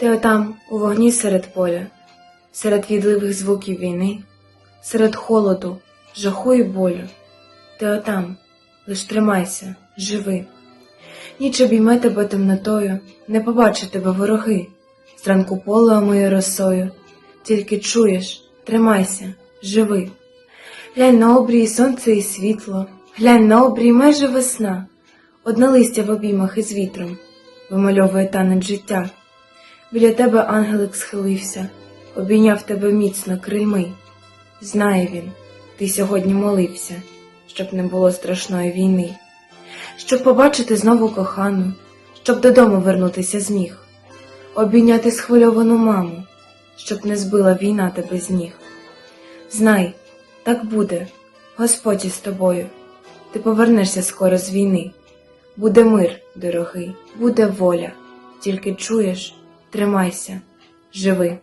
Ти отам, у вогні серед поля, серед відливих звуків війни, серед холоду, жаху і болю. Ти отам, лиш тримайся, живи. Ніч обійме тебе темнотою, не побачить тебе вороги, зранку поле омиє росою, тільки чуєш, тримайся, живи. Глянь на обрії сонце і світло, глянь на обрії майже весна, одне листя в обіймах із вітром вимальовує танець життя. Біля тебе ангелик схилився, обійняв тебе міцно крильми. Знає він, ти сьогодні молився, щоб не було страшної війни, щоб побачити знову кохану, щоб додому вернутися зміг, обійняти схвильовану маму, щоб не збила війна тебе з ніг. Знай, так буде, Господь із тобою, ти повернешся скоро з війни. Буде мир, дорогий, буде воля, тільки чуєш, тримайся, живи.